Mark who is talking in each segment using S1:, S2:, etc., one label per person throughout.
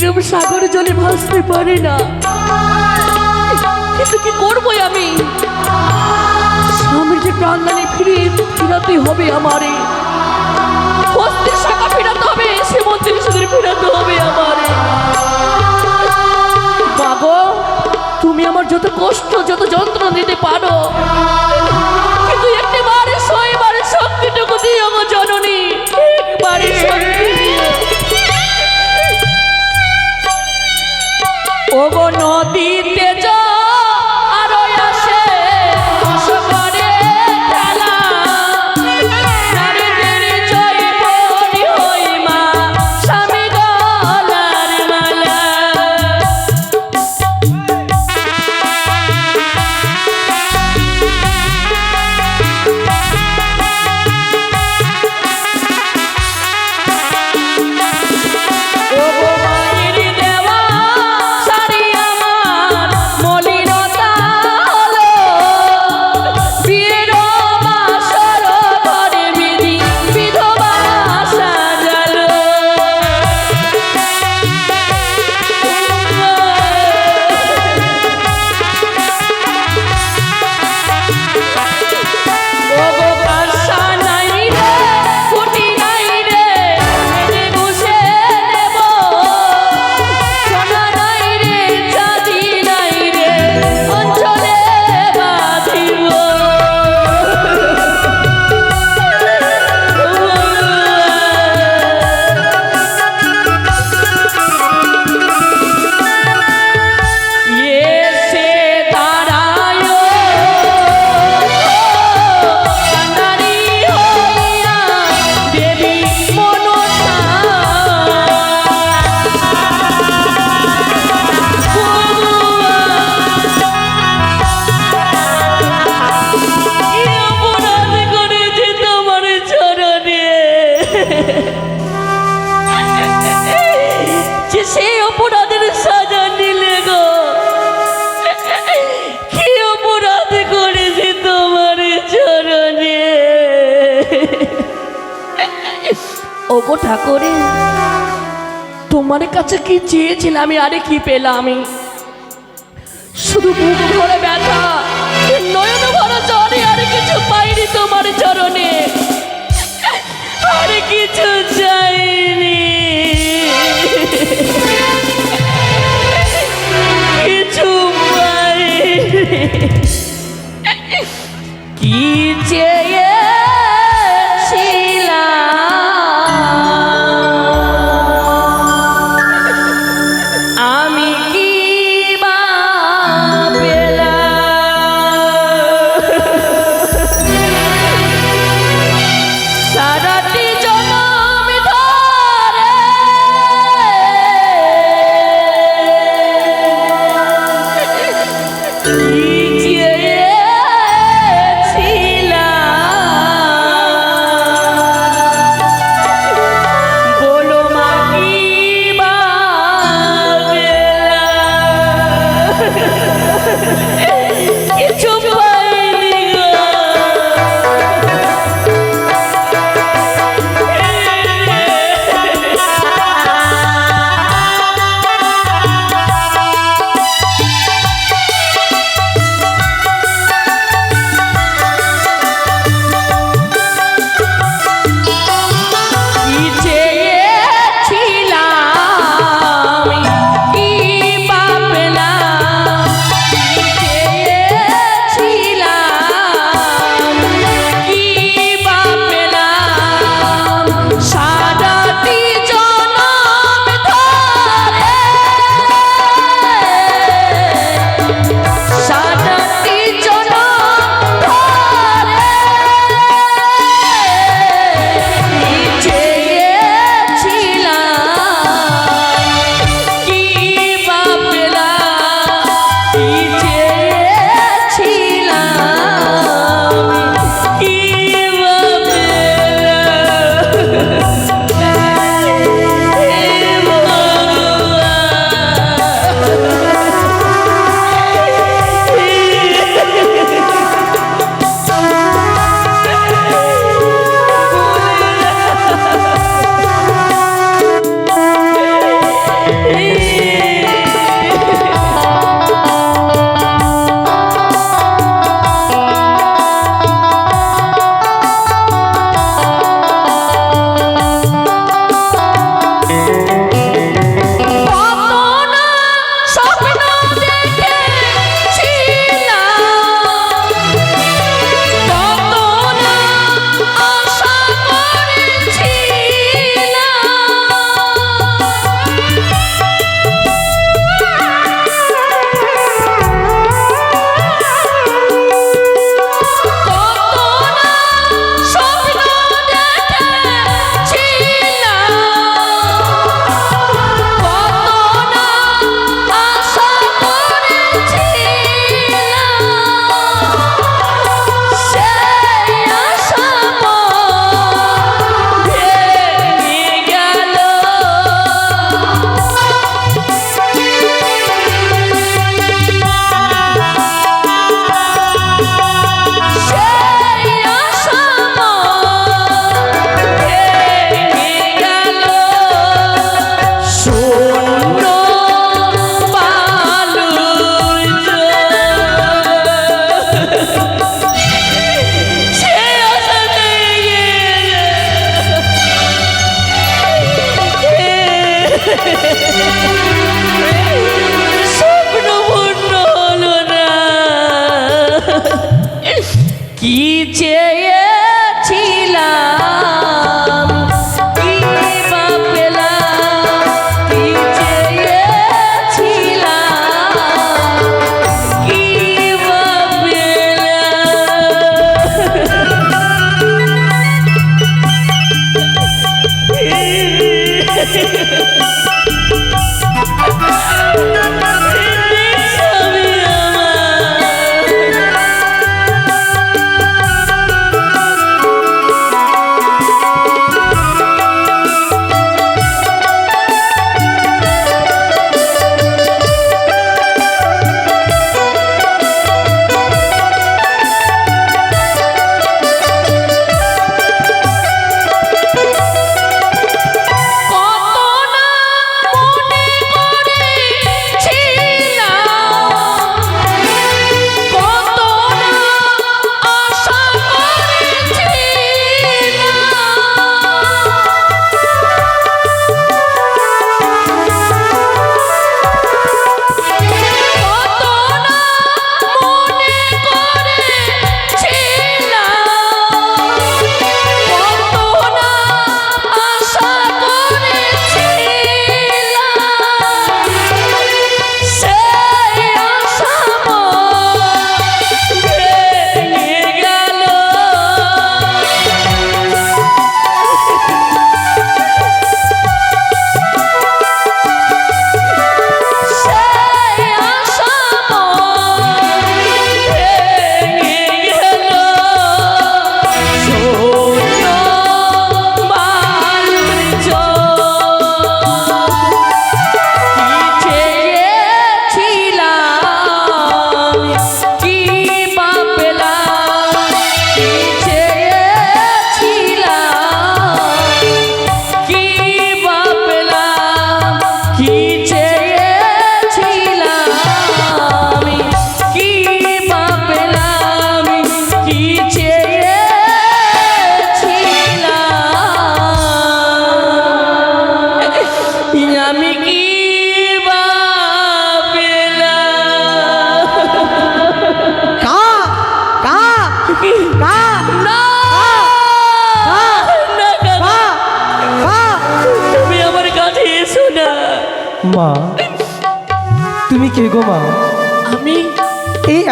S1: সাগর জলে ভাসতে পারে না। কিন্তু কি করব আমি? স্বামীর যে প্রাণদানে ফিরে ফিরাতে হবে আমারে। হস্তের শাখা ফিরাতে হবে, সে মন্ত্রী সুদের ফিরাতে হবে আমারে। মাগো তুমি আমার যত কষ্ট, যত যন্ত্রণা দিতে পারো, কিন্তু একটি বারে সইবারে শক্তিটুকু দিও জননী, একবারে শক্তি দিও ওগো নদীতে যা ওগো ঠাকুরে, তোমার কাছে কি চেয়েছিলাম আমি, আরে কি পেলাম আমি? শুধু বুক ভরে ব্যথা নয়ন ভরা জলে আর কিছু পাইনি তোমার চরণে। আর কিছু চাইনি। কিছু পাইনি। কি চেয়েছিলাম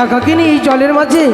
S2: একাকিনী এই জলের মাঝে?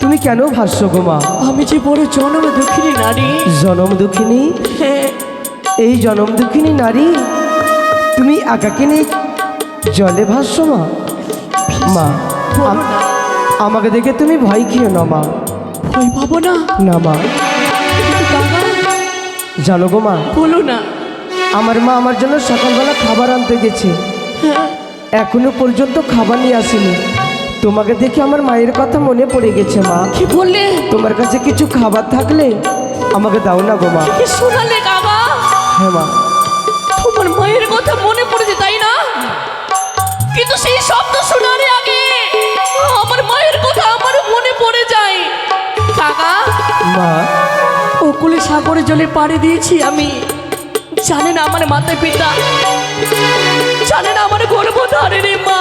S2: তুমি কেন ভাসছ গো মা?
S1: আমি যে বড় জনম দুঃখিনী নারী।
S2: জনম দুঃখিনী?
S1: হ্যাঁ
S2: এই জনম দুঃখিনী নারী তুমি একাকিনী জলে ভাসছ মা? মা আমাকে দেখে তুমি ভয় খেও না মা।
S1: ভয় পাবো না।
S2: না মা। জানো গো মা
S1: বলো না।
S2: আমার মা আমার জন্য সকালবেলা খাবার আনতে গেছে।
S1: হ্যাঁ।
S2: এখনও পর্যন্ত খাবার নিয়ে আসেনি। তোমাকে দেখে আমার মায়ের কথা মনে পড়ে গেছে মা।
S1: কি বললে?
S2: তোমার কাছে কিছু খাবার থাকলে আমাকে দাও না গো মা।
S1: কি শোনালে কাকা
S2: হ্যাঁ মা।
S1: তোমার মায়ের কথা মনে পড়েছে তাই না? কিন্তু সেই শব্দ শোনার আগে আমার মায়ের কথা আমার মনে পড়ে যায়। কাকা?
S2: মা।
S1: ওকুলে সাগরে জলে পাড়ি দিয়েছি আমি। জানে না আমার মাতা পিতা জানে না আমার গর্ভধারিণী মা।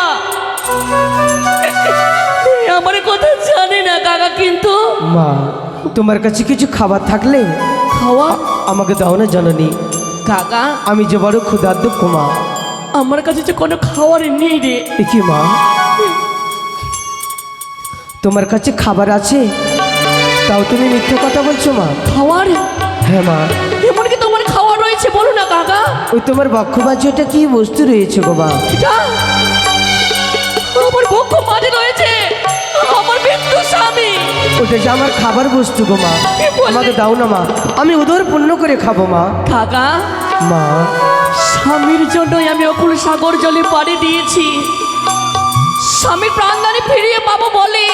S1: আমার কথা জানে না কাকা কিন্তু
S2: মা তোমার কাছে কিছু খাবার থাকলে
S1: খাওয়া?
S2: আমাকে দাও না জাননি।
S1: কাকা?
S2: আমি যে বড় ক্ষুধার্ত মা
S1: আমার কাছে যে কোনো খাওয়ার নেই রে।
S2: কি মা? তোমার কাছে খাবার আছে? তাও তুমি মিথ্যে কথা বলছো মা?
S1: খাওয়ার?
S2: হ্যাঁ মা।
S1: এমন কি তোমার খাওয়া রয়েছে বলো না কাকা।
S2: ওই তোমার বক্ষবাজি ওটা কি বস্তু রয়েছে গো মা?
S1: এটা আমার বক্ষ মাঝে রয়েছে। আমার মৃত্যু স্বামী।
S2: ওটা যে আমার খাবার বস্তু গো মা। আমাকে দাও না মা। আমি উদর পূর্ণ করে খাব মা।
S1: কাকা
S2: মা।
S1: স্বামীর জন্যই আমি অকুল সাগর জলে পাড়ি দিয়েছি। স্বামীর প্রাণদানি ফিরিয়ে পাবো বলে।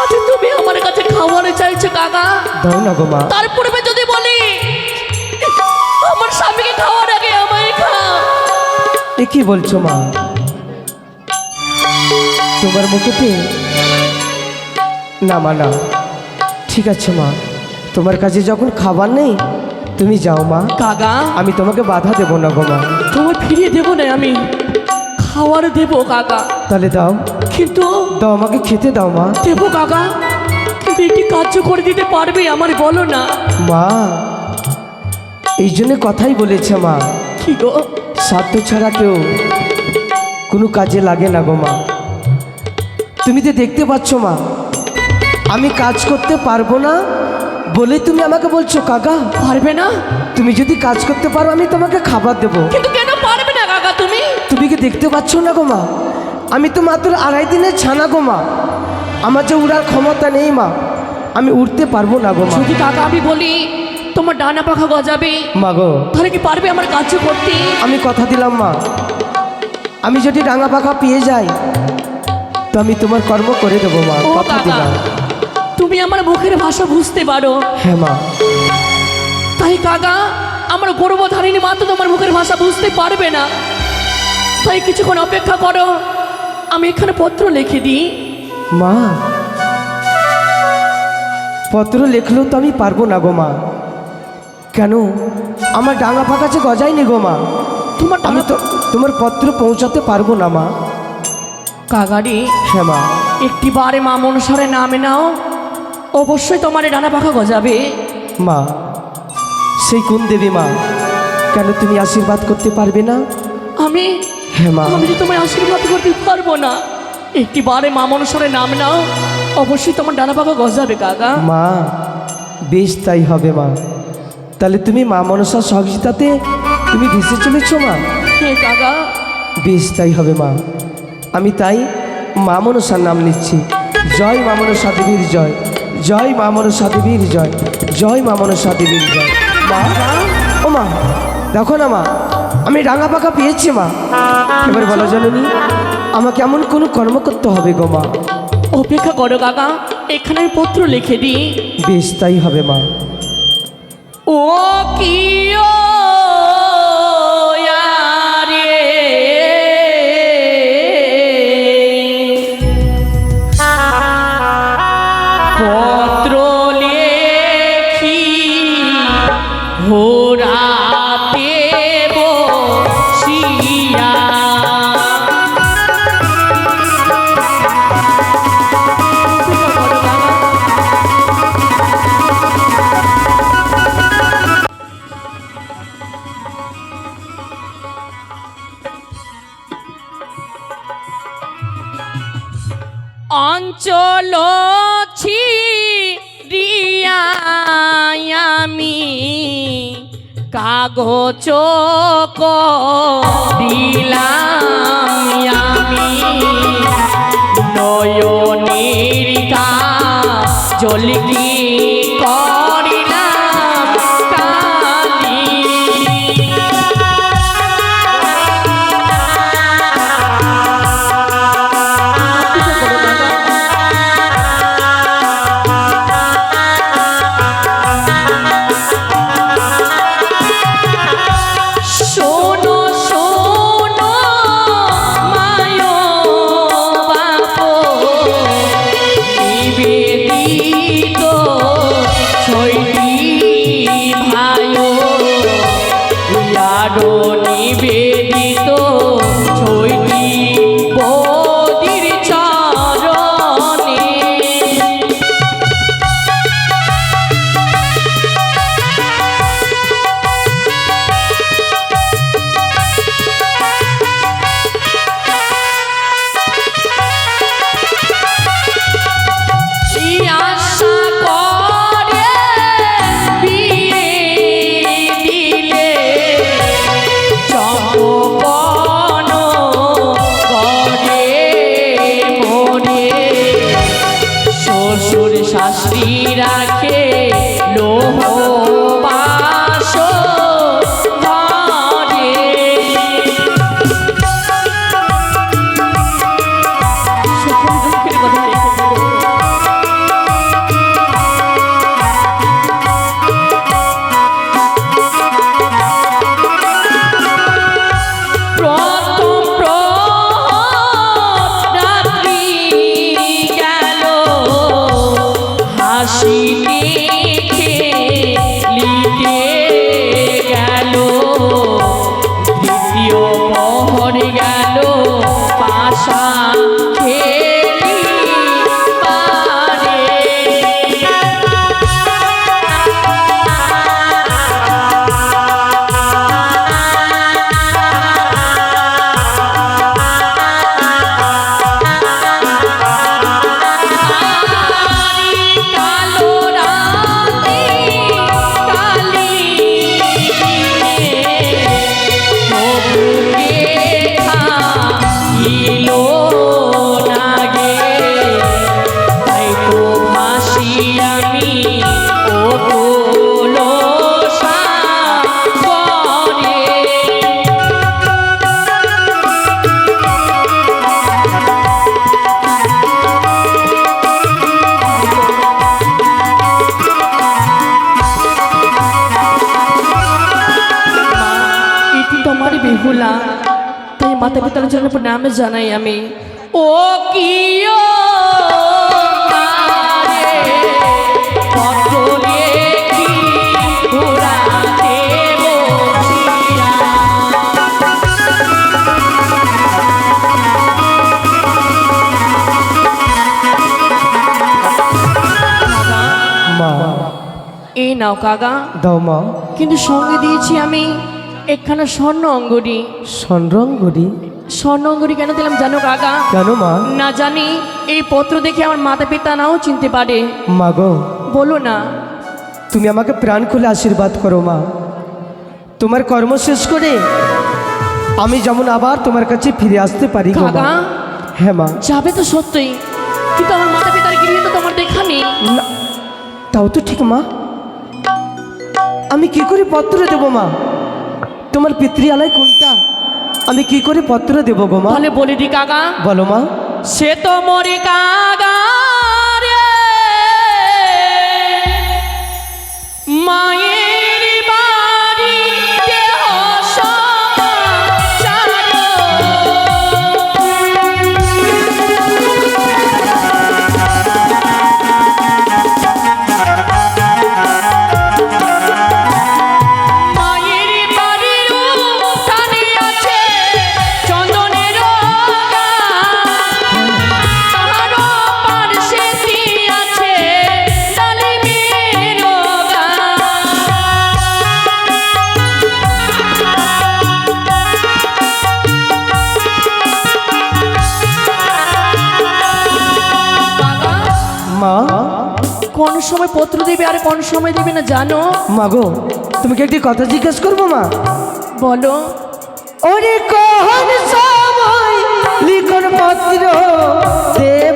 S1: আজ তুমি আমার কাছে খাবার চাইছো কাকা।
S2: দাও না গো মা।
S1: তার পূর্বে যদি বলি আমার স্বামীকে খাওয়ার আগে আমায় খা।
S2: কি বলছো মা? তোমার মুখেতে না মা না। ঠিক আছে মা। তোমার কাছে যখন খাবার নেই তুমি যাও মা।
S1: কাকা।
S2: আমি তোমাকে বাধা দেবো না গো মা।
S1: তোমার ফিরিয়ে দেবো না আমি। খাওয়ার দেবো কাকা।
S2: তাহলে দাও।
S1: কিন্তু
S2: দাও আমাকে খেতে দাও মা।
S1: দেবো কাকা। কিন্তু এটি কার্য করে দিতে পারবে আমার বলো না।
S2: মা এই জন্য কথাই বলেছে মা।
S1: কি গো?
S2: স্বার্থ ছাড়া কেউ কোনো কাজে লাগে না গো মা। তুমি তো দেখতে পাচ্ছ মা আমি কাজ করতে পারব না বলে তুমি আমাকে বলছো কাকা।
S1: পারবে না?
S2: তুমি যদি কাজ করতে পারো আমি তোমাকে খাবার দেবো।
S1: কিন্তু কেন পারবে না কাকা তুমি?
S2: তুমি কি দেখতে পাচ্ছ না গো মা? আমি তো মাত্র আড়াই দিনের ছানা গো মা। আমার যে উড়ার ক্ষমতা নেই মা আমি উঠতে পারব না গো
S1: যদি কাকা আমি বলি তোমার ডানা পাখা গজাবে
S2: মা গো।
S1: তাহলে কি পারবে আমার কাজ করতে?
S2: আমি কথা দিলাম মা। আমি যদি ডাঙা পাখা পেয়ে যাই তো আমি তোমার কর্ম করে দেবো মা।
S1: ও
S2: কথা দিলাম।
S1: তুমি আমার মুখের ভাষা বুঝতে পারো।
S2: হ্যাঁ মা।
S1: তাই কাকা আমার গর্ভধারিণী মা তো তোমার মুখের ভাষা বুঝতে পারবে না। তাই কিছুক্ষণ অপেক্ষা করো। আমি এখানে পত্র লিখে দিই।
S2: মা পত্র লেখলেও তো আমি পারব না গো মা। কেন? আমার ডাঙা পাকা যে গজায়নি গো মা।
S1: তোমার
S2: আমি তো তোমার পত্র পৌঁছাতে পারব না মা।
S1: কাকারি
S2: হ্যাঁ মা
S1: একটি বারে মা মনসারে নামে নাও। অবশ্যই তোমার ডানা পাখা গজাবে।
S2: মা সেই কোন দেবী মা? কেন তুমি আশীর্বাদ করতে পারবে না?
S1: আমি
S2: হ্যাঁ মা।
S1: আমি তোমায় আশীর্বাদ করতে পারব না। একটি বারে মা মনসারে নাম নাও। অবশ্যই তোমার ডানা পাখা গজাবে কাকা।
S2: মা বেশ তাই হবে মা। তাহলে তুমি মা মনসার সহযোগিতাতে তুমি ভেসে চলেছ মা?
S1: হে কাকা।
S2: বেশ তাই হবে মা। আমি তাই মা মনসার নাম নিচ্ছি। জয় মা মনসা দেবীর জয়। জয় মা মনসা দেবীর জয়। জয় মা মনসা দেবীর জয়। মা ও মা দেখো না মা আমি ডাঙা পাকা পেয়েছি মা। এবার বলা জানি আমাকে এমন কোনো কর্ম করতে হবে গো মা।
S1: অপেক্ষা করো কাকা এখানে আমি পত্র লিখে দিই।
S2: বেশ তাই হবে মা।
S1: ও কি ও প্রণাম জানাই আমি। ও এই নাও কাকা।
S2: দাও মা।
S1: কিন্তু সঙ্গে দিয়েছি আমি একখানা স্বর্ণ অঙ্গুরি। স্বর্ণ অঙ্গুরি? কেন দিলাম জানো কাকা?
S2: কেন মা?
S1: না জানি এই পত্র দেখে আমার মাতা পিতা নাও চিনতে পারে।
S2: মা গো
S1: বলো না।
S2: তুমি আমাকে প্রাণ খুলে আশীর্বাদ করো মা। তোমার কর্ম শেষ করে আমি যেমন আবার তোমার কাছে ফিরে আসতে পারি গো মা।
S1: কাকা?
S2: হ্যাঁ মা।
S1: যাবে তো সত্যি কিন্তু আমার মাতা পিতার গৃহে তো তোমার দেখা নেই।
S2: না, তাও তো ঠিক মা। আমি কি করে পত্র দেবো মা? তোমার পিতৃআলয় কোনটা? আমি কি করে পত্র দেব গো মা?
S1: তাহলে বলে দি কাকা।
S2: বলো মা।
S1: সে তো মরে কাকা রে। মায়ের কোন সময় দেবে না জানো?
S2: মাগো তুমি কি একটি কথা জিজ্ঞেস করব মা?
S1: বলো।
S2: ওরে কোন সময় লিখন পত্র দেব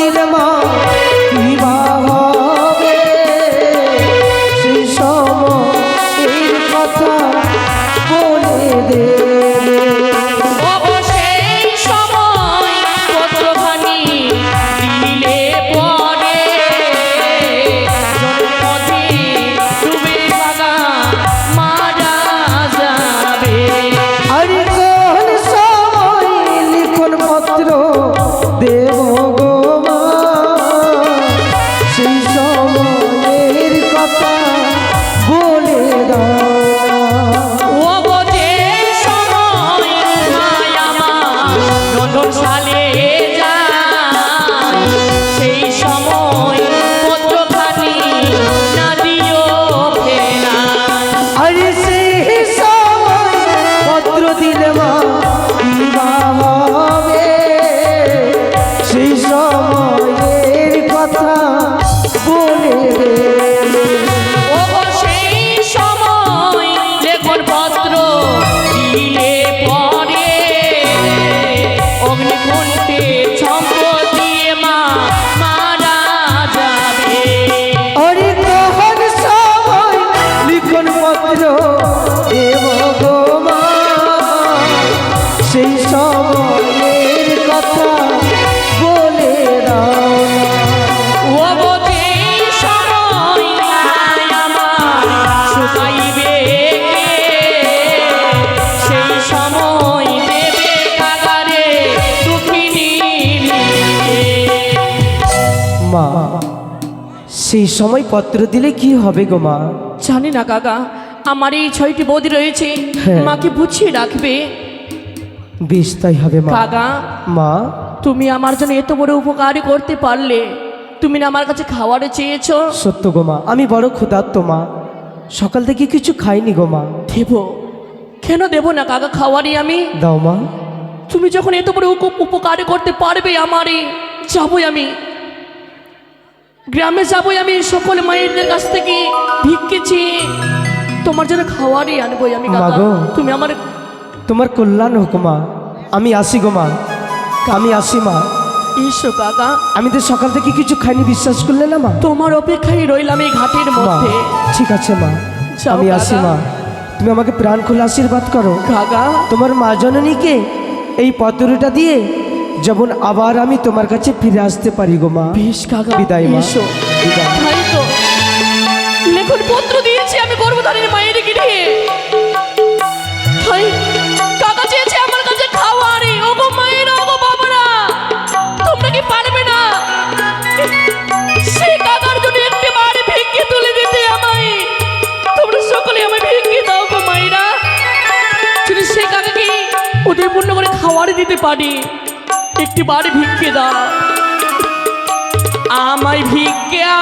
S2: দিলে সেই সময় পত্র দিলে
S1: কি
S2: হবে গো মা?
S1: জানি না কাকা আমার এই ছয়টি বৌদি রয়েছে
S2: হ্যাঁ।
S1: মাকে বুঝিয়ে রাখবে।
S2: বেশ তাই হবে মা।
S1: কাকা
S2: মা?
S1: তুমি আমার জন্য এত বড় উপকার করতে পারলে তুমি না আমার কাছে খাওয়ারে চেয়েছো?
S2: সত্য গো মা আমি বড় ক্ষুধার্ত মা। সকাল থেকে কিছু খাইনি গো মা।
S1: দেব। কেন দেব না কাকা খাওয়ারি আমি?
S2: দাও মা।
S1: তুমি যখন এত বড় উপ- উপকার করতে পারবে আমারে যাবই আমি। গ্রামে যাবই আমি সকল মায়েরদের কাছ থেকে ভিক্ষে চেয়ে তোমার জন্য খাওয়ারই আনবই আমি। তুমি আমার
S2: তোমার কল্যাণ হোক মা। আমি আসি গো মা। আমি আসি মা।
S1: ঈশ্বর কাকা।
S2: আমি তো সকাল থেকে কিছু খাইনি বিশ্বাস করলে না মা?
S1: তোমার অপেক্ষায় রইলাম এই ঘাটের মধ্যে।
S2: ঠিক আছে মা। আমি আসি মা। তুমি আমাকে প্রাণ খোলা আশীর্বাদ করো।
S1: কাকা।
S2: তোমার মা জননীকে এই পত্রটা দিয়ে যেমন আবার আমি তোমার কাছে ফিরে আসতে পারি গো মা।
S1: বেশ কাকা
S2: বিদায় মা। বিদায়।
S1: তাই তো লেখন পত্র দিয়েছি আমি মায়ের গিয়ে তাই কাকা চেয়েছে আমার কাছে খাওয়ারে ওগো মায়েরা ওগো বাবারা তোমরা কি পারবে না? সেই কাকার জন্য একটি বাড়ি ভিক্ষে তুলে দিতে আমায়। তোমরা সকলে আমায় ভিক্ষে দাও গো মায়েরা। যদি সেই কাকাকে উদয়পূর্ণ করে খাওয়ারে দিতে পারি একটি বাড়ি ভিক্ষে দাও। আমায় ভিক্ষা